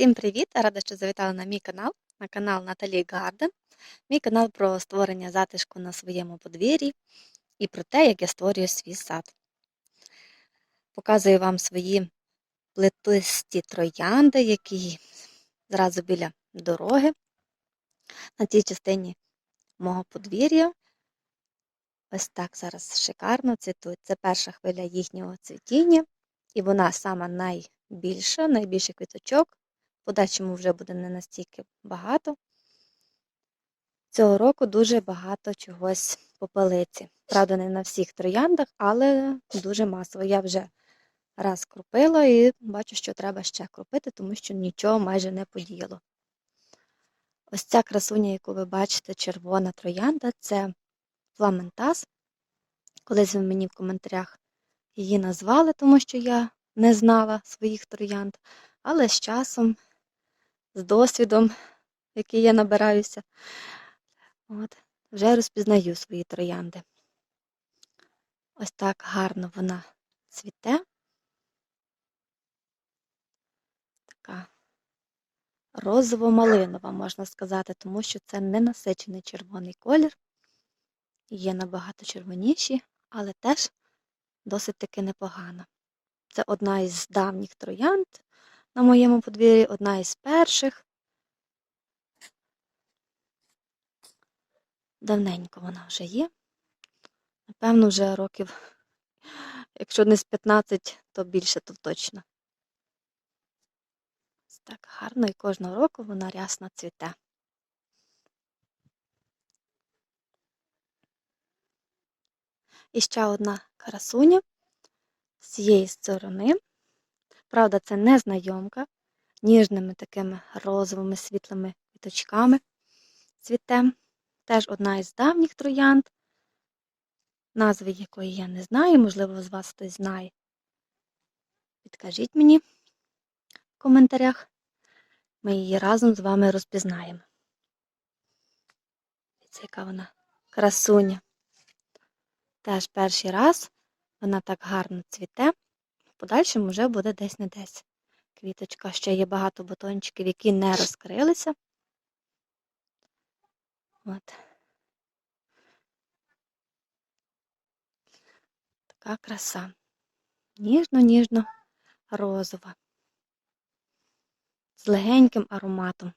Всім привіт! Рада, що завітали на мій канал, на канал Наталі Гарден. Мій канал про створення затишку на своєму подвір'ї і про те, як я створюю свій сад. Показую вам свої плетисті троянди, які зразу біля дороги. На цій частині мого подвір'я. Ось так зараз шикарно цвітуть. Це перша хвиля їхнього цвітіння, і вона сама найбільша, найбільший квіточок. Подальшому вже буде не настільки багато. Цього року дуже багато чогось попелиці. Правда, не на всіх трояндах, але дуже масово. Я вже раз кропила і бачу, що треба ще кропити, тому що нічого майже не подіяло. Ось ця красуня, яку ви бачите, червона троянда, це фламентас. Колись ви мені в коментарях її назвали, тому що я не знала своїх троянд, але з часом з досвідом, який я набираюся, от, вже розпізнаю свої троянди. Ось так гарно вона цвіте. Така розово-малинова, можна сказати, тому що це не насичений червоний колір. Є набагато червоніші, але теж досить таки непогана. Це одна із давніх троянд, на моєму подвір'ї одна із перших. Давненько вона вже є. Напевно, вже років, якщо не з 15, то більше, то точно. Так гарно і кожного року вона рясно цвіте. І ще одна красуня з цієї сторони. Правда, це не знайомка, ніжними такими розовими світлими квіточками цвіте. Теж одна із давніх троянд, назви якої я не знаю, можливо, з вас хтось знає. Підкажіть мені в коментарях. Ми її разом з вами розпізнаємо. Це яка вона красуня. Теж перший раз вона так гарно цвіте подальшому вже буде десь не десь. Квіточка, ще є багато бутончиків, які не розкрилися. От. Така краса. Ніжно-ніжно розова. З легеньким ароматом.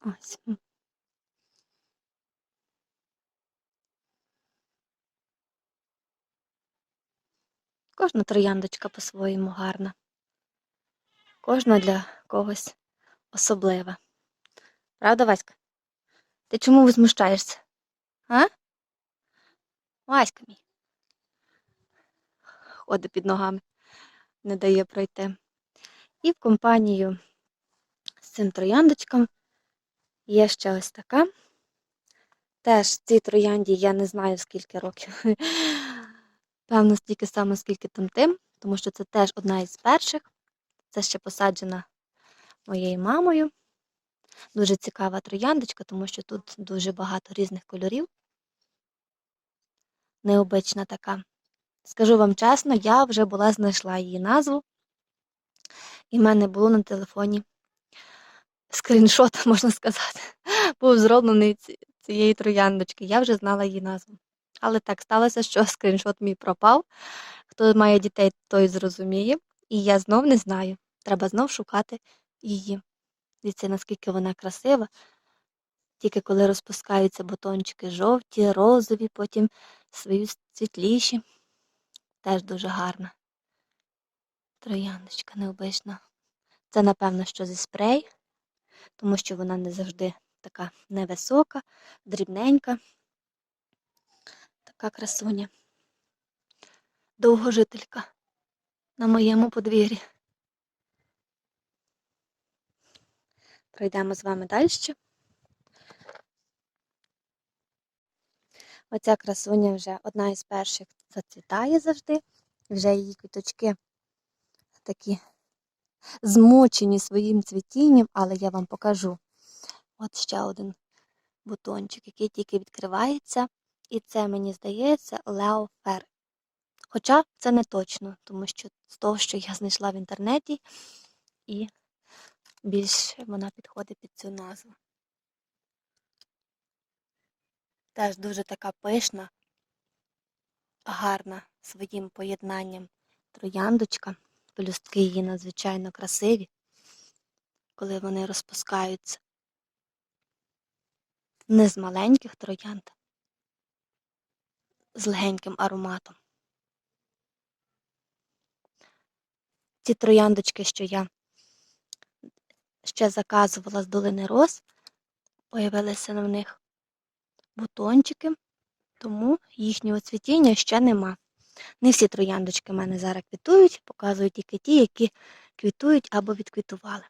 Ось. Кожна трояндочка по-своєму гарна. Кожна для когось особлива. Правда, Васька? Ти чому возмущаєшся? А? Васька мій. Ходить під ногами, не дає пройти. І в компанію з цим трояндочком є ще ось така. Теж цій троянді я не знаю скільки років. Певно, стільки саме, скільки там тим, тому що це теж одна із перших. Це ще посаджена моєю мамою. Дуже цікава трояндочка, тому що тут дуже багато різних кольорів. Необична така. Скажу вам чесно, я вже була знайшла її назву, і в мене було на телефоні скріншот, можна сказати, був зроблений цієї трояндочки. Я вже знала її назву. Але так сталося, що скріншот мій пропав. Хто має дітей, той зрозуміє. І я знов не знаю. Треба знов шукати її. Дивіться, наскільки вона красива. Тільки коли розпускаються бутончики жовті, розові, потім свої світліші. Теж дуже гарна. Трояндочка необична. Це, напевно, що зі спрей, тому що вона не завжди така невисока, дрібненька. Така красуня. Довгожителька на моєму подвір'ї. Пройдемо з вами далі. Оця красуня вже одна із перших зацвітає завжди. Вже її квіточки такі змучені своїм цвітінням, але я вам покажу. От ще один бутончик, який тільки відкривається. І це, мені здається, Лео Фер. Хоча це не точно, тому що з того, що я знайшла в інтернеті, і більш вона підходить під цю назву. Теж дуже така пишна, гарна своїм поєднанням трояндочка. Пелюстки її надзвичайно красиві, коли вони розпускаються. Не з маленьких троянд, з легеньким ароматом. Ці трояндочки, що я ще заказувала з долини роз, появилися на них бутончики, тому їхнього цвітіння ще нема. Не всі трояндочки в мене зараз квітують, показую тільки ті, які квітують або відквітували.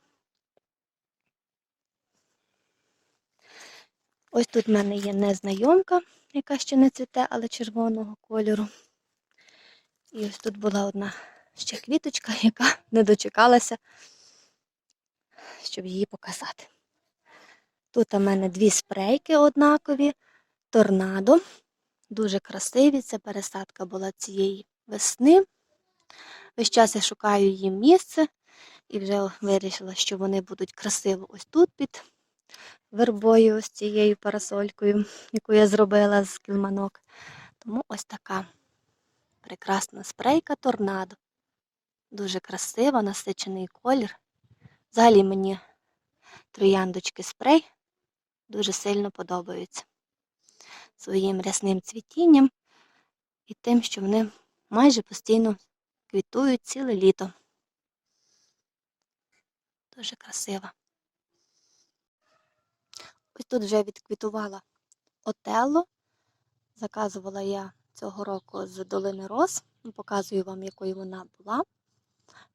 Ось тут в мене є незнайомка, яка ще не цвіте, але червоного кольору. І ось тут була одна ще квіточка, яка не дочекалася, щоб її показати. Тут у мене дві спрейки однакові, торнадо. Дуже красиві. Це пересадка була цієї весни. Весь час я шукаю їм місце і вже вирішила, що вони будуть красиво ось тут під вербою, ось цією парасолькою, яку я зробила з кілманок. Тому ось така прекрасна спрейка торнадо. Дуже красива, насичений колір. Взагалі мені трояндочки спрей дуже сильно подобаються своїм рясним цвітінням і тим, що вони майже постійно квітують ціле літо. Дуже красива. Ось тут вже відквітувала отелло. Заказувала я цього року з долини роз. Показую вам, якою вона була.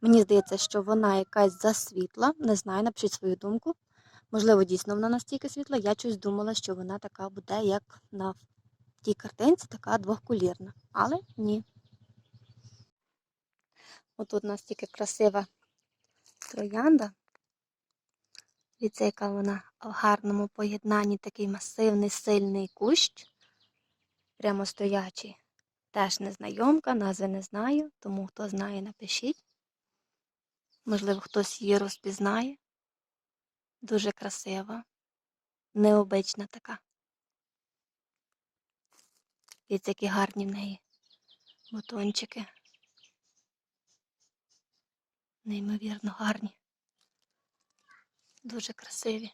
Мені здається, що вона якась засвітла. Не знаю, напишіть свою думку. Можливо, дійсно вона настільки світла. Я щось думала, що вона така буде, як на тій картинці, така двохкулірна. Але ні. Отут у нас тільки красива троянда. Дивіться, яка вона в гарному поєднанні такий масивний, сильний кущ. Прямо стоячий. Теж незнайомка, назви не знаю, тому хто знає, напишіть. Можливо, хтось її розпізнає. Дуже красива, необична така. Дивіться, які гарні в неї бутончики. Неймовірно гарні. Дуже красиві.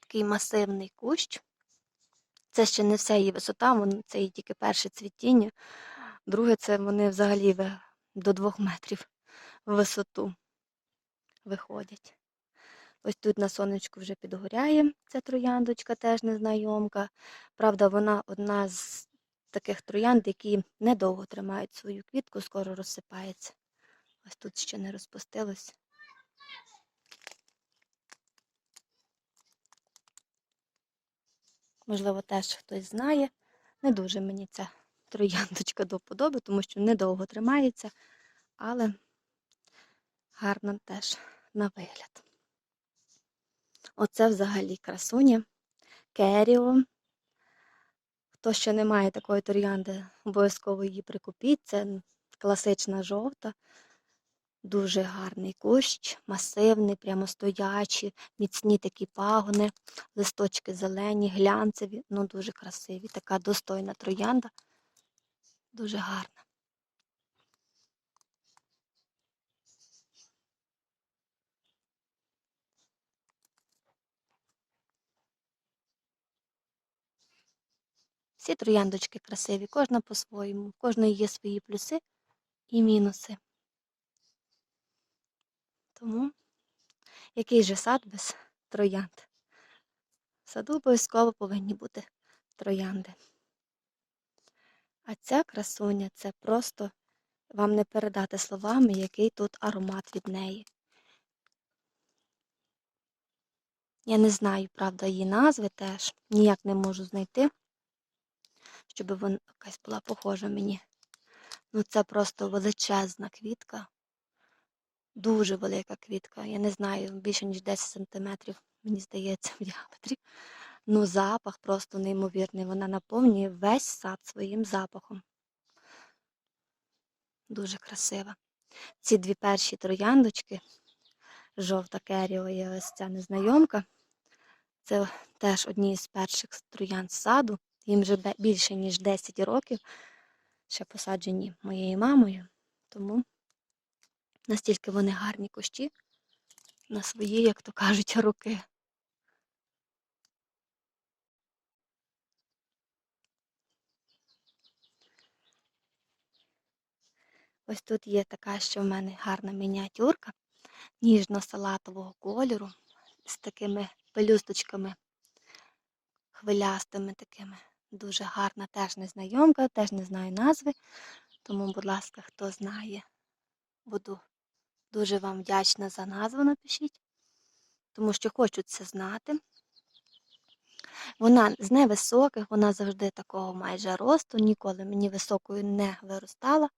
Такий масивний кущ. Це ще не вся її висота, це її тільки перше цвітіння. Друге, це вони взагалі до двох метрів в висоту виходять. Ось тут на сонечку вже підгоряє ця трояндочка, теж незнайомка. Правда, вона одна з таких троянд, які недовго тримають свою квітку, скоро розсипається. Ось тут ще не розпустилось. Можливо, теж хтось знає. Не дуже мені ця трояндочка до подоби, тому що недовго тримається, але гарно теж на вигляд. Оце взагалі красуня. Керіо. Хто ще не має такої троянди, обов'язково її прикупіть. Це класична жовта. Дуже гарний кущ, масивний, прямо стоячі, міцні такі пагони, листочки зелені, глянцеві, ну дуже красиві. Така достойна троянда, дуже гарна. Всі трояндочки красиві, кожна по-своєму, в кожної є свої плюси і мінуси. Тому який же сад без троянд? В саду обов'язково повинні бути троянди. А ця красуня це просто вам не передати словами, який тут аромат від неї. Я не знаю, правда, її назви теж, ніяк не можу знайти, щоб вона якась була похожа мені. Ну, це просто величезна квітка. Дуже велика квітка. Я не знаю, більше ніж 10 сантиметрів, мені здається, в діаметрі. Ну, запах просто неймовірний. Вона наповнює весь сад своїм запахом. Дуже красива. Ці дві перші трояндочки, жовта керіо і ось ця незнайомка. Це теж одні з перших троянд саду. Їм вже більше, ніж 10 років, ще посаджені моєю мамою. Тому настільки вони гарні кущі на свої, як то кажуть, руки. Ось тут є така, що в мене гарна мініатюрка ніжно-салатового кольору з такими пелюсточками хвилястими такими. Дуже гарна, теж незнайомка, теж не знаю назви. Тому, будь ласка, хто знає, буду дуже вам вдячна за назву напишіть, тому що хочу це знати. Вона з невисоких, вона завжди такого майже росту, ніколи мені високою не виростала.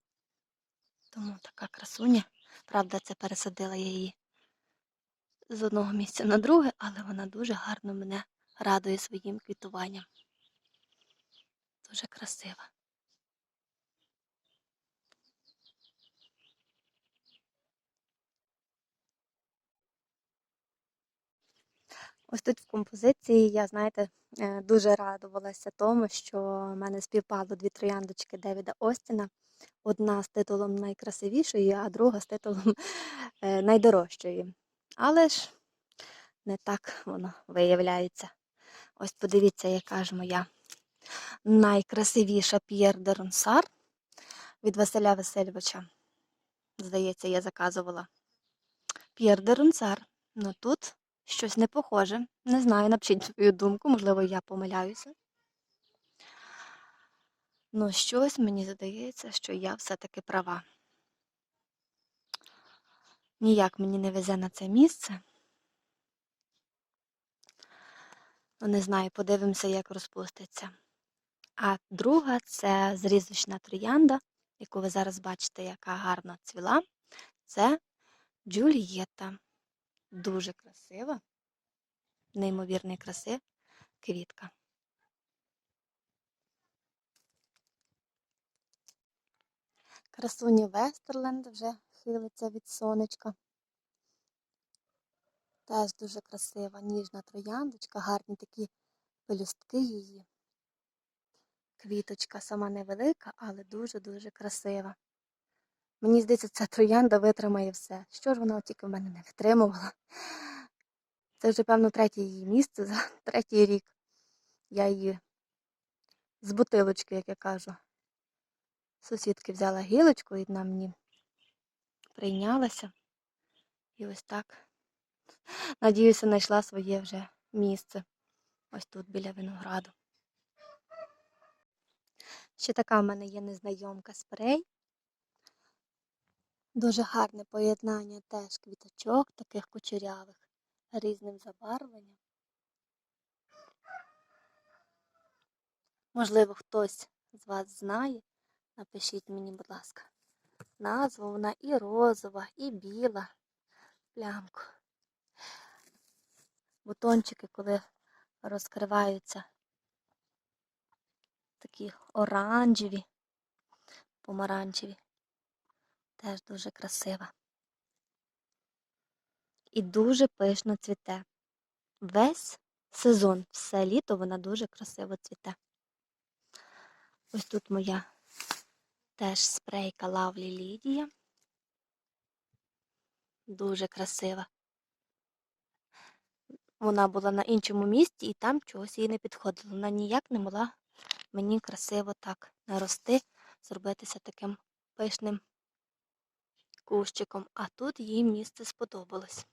Тому така красуня. Правда, це пересадила я її з одного місця на друге, але вона дуже гарно мене радує своїм квітуванням. Дуже красива. Ось тут в композиції я, знаєте, е, дуже радувалася тому, що в мене співпало дві трояндочки Девіда Остіна. Одна з титулом найкрасивішої, а друга з титулом е, найдорожчої. Але ж не так воно виявляється. Ось подивіться, яка ж моя найкрасивіша П'єр де Ронсар від Василя Васильовича. Здається, я заказувала. П'єр де Ронсар. Ну тут щось не похоже. Не знаю, напишіть свою думку, можливо, я помиляюся. Ну, щось мені здається, що я все-таки права. Ніяк мені не везе на це місце. Ну, не знаю, подивимося, як розпуститься. А друга це зрізочна троянда, яку ви зараз бачите, яка гарно цвіла. Це Джульєта. Дуже красива, неймовірної краси квітка. Красуня Вестерленд вже хилиться від сонечка. Теж дуже красива, ніжна трояндочка, гарні такі пелюстки її. Квіточка сама невелика, але дуже-дуже красива. Мені здається, ця троянда витримає все. Що ж вона тільки в мене не витримувала? Це вже, певно, третє її місце за третій рік. Я її з бутилочки, як я кажу. Сусідки взяла гілочку і вона мені прийнялася. І ось так. Надіюся, знайшла своє вже місце. Ось тут біля винограду. Ще така в мене є незнайомка спрей. Дуже гарне поєднання теж квіточок, таких кучерявих, різним забарвленням. Можливо, хтось з вас знає. Напишіть мені, будь ласка, назву вона і розова, і біла плямку. Бутончики, коли розкриваються, такі оранжеві, помаранчеві. Теж дуже красива. І дуже пишно цвіте. Весь сезон, все літо вона дуже красиво цвіте. Ось тут моя теж спрейка Лавлі Лідія. Дуже красива. Вона була на іншому місці і там чогось їй не підходило. Вона ніяк не могла мені красиво так нарости, зробитися таким пишним кущиком, а тут їй місце сподобалось.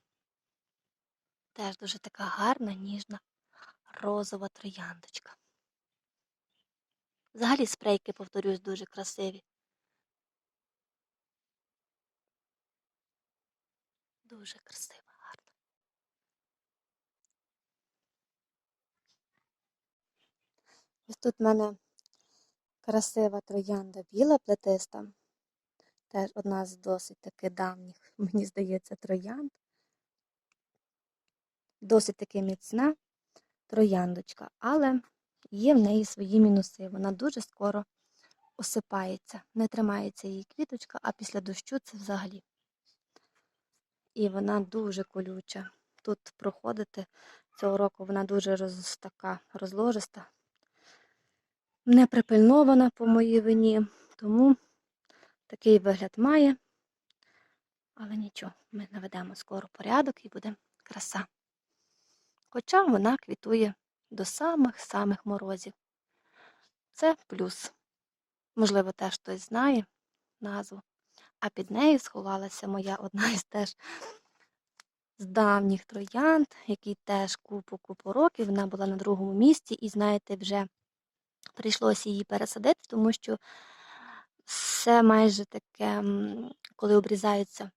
Теж дуже така гарна, ніжна, розова трояндочка. Взагалі спрейки, повторюсь, дуже красиві. Дуже красива, гарна. Ось тут в мене красива троянда біла плетиста. Теж одна з досить таки давніх, мені здається, троянд. Досить таки міцна трояндочка, але є в неї свої мінуси. Вона дуже скоро осипається, не тримається її квіточка, а після дощу це взагалі. І вона дуже колюча. Тут проходити цього року вона дуже роз, така розложиста, не припильнована по моїй вині, тому такий вигляд має. Але нічого, ми наведемо скоро порядок і буде краса. Хоча вона квітує до самих-самих морозів. Це плюс. Можливо, теж хтось знає назву. А під нею сховалася моя одна із теж з давніх троянд, який теж купу-купу років. Вона була на другому місці, і, знаєте, вже прийшлося її пересадити, тому що все майже таке, коли обрізаються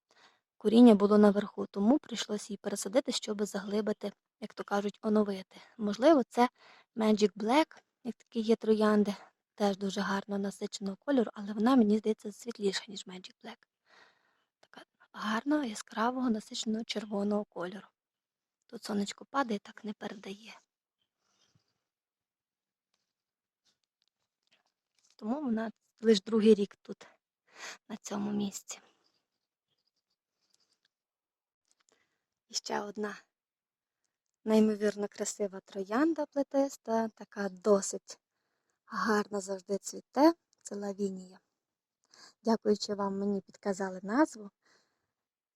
коріння, було наверху. Тому прийшлося її пересадити, щоб заглибити, як то кажуть, оновити. Можливо, це Magic Black, як такі є троянди, теж дуже гарно насиченого кольору, але вона, мені здається, світліша, ніж Magic Black. Така гарного, яскравого, насиченого червоного кольору. Тут сонечко падає, так не передає. Тому вона лише другий рік тут, на цьому місці. І ще одна неймовірно красива троянда плетиста, така досить гарно завжди цвіте. Це лавінія. Дякуючи вам, мені підказали назву.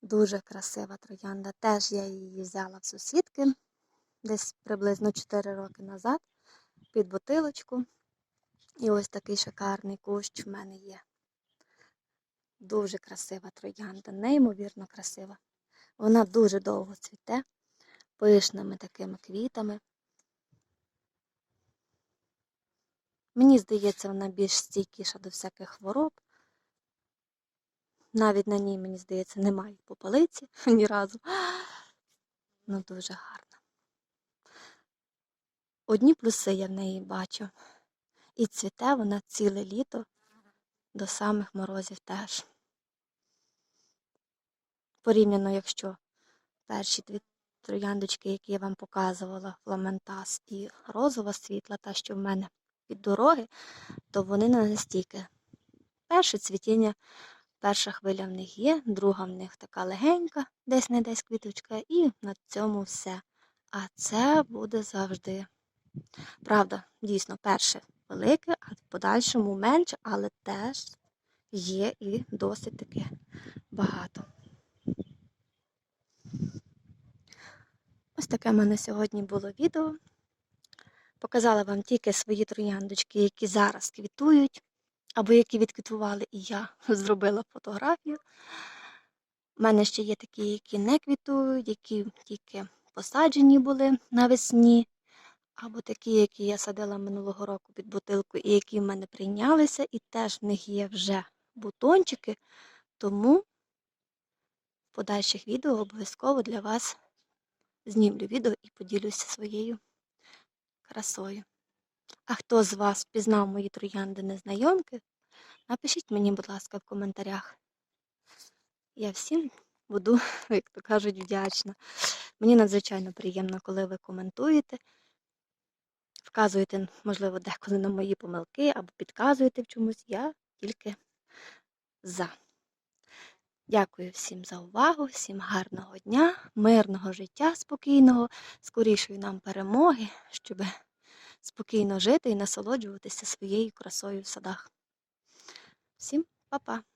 Дуже красива троянда. Теж я її взяла в сусідки десь приблизно 4 роки назад під бутилочку. І ось такий шикарний кущ в мене є. Дуже красива троянда, неймовірно красива. Вона дуже довго цвіте, пишними такими квітами. Мені здається, вона більш стійкіша до всяких хвороб. Навіть на ній, мені здається, немає попелиці ні разу. Ну, дуже гарна. Одні плюси я в неї бачу. І цвіте вона ціле літо до самих морозів теж. Порівняно, якщо перші дві трояндочки, які я вам показувала, фламентас і розова світла, та, що в мене від дороги, то вони не настільки. Перше цвітіння, перша хвиля в них є, друга в них така легенька, десь не десь квіточка, і на цьому все. А це буде завжди. Правда, дійсно, перше велике, а в подальшому менше, але теж є і досить таки багато. Ось таке в мене сьогодні було відео. Показала вам тільки свої трояндочки, які зараз квітують, або які відквітували, і я зробила фотографію. У мене ще є такі, які не квітують, які тільки посаджені були навесні, або такі, які я садила минулого року під бутилку, і які в мене прийнялися, і теж в них є вже бутончики. Тому в подальших відео обов'язково для вас знімлю відео і поділюся своєю красою. А хто з вас впізнав мої троянди незнайомки, напишіть мені, будь ласка, в коментарях. Я всім буду, як то кажуть, вдячна. Мені надзвичайно приємно, коли ви коментуєте, вказуєте, можливо, деколи на мої помилки або підказуєте в чомусь. Я тільки за. Дякую всім за увагу, всім гарного дня, мирного життя спокійного, скорішої нам перемоги, щоб спокійно жити і насолоджуватися своєю красою в садах. Всім па-па!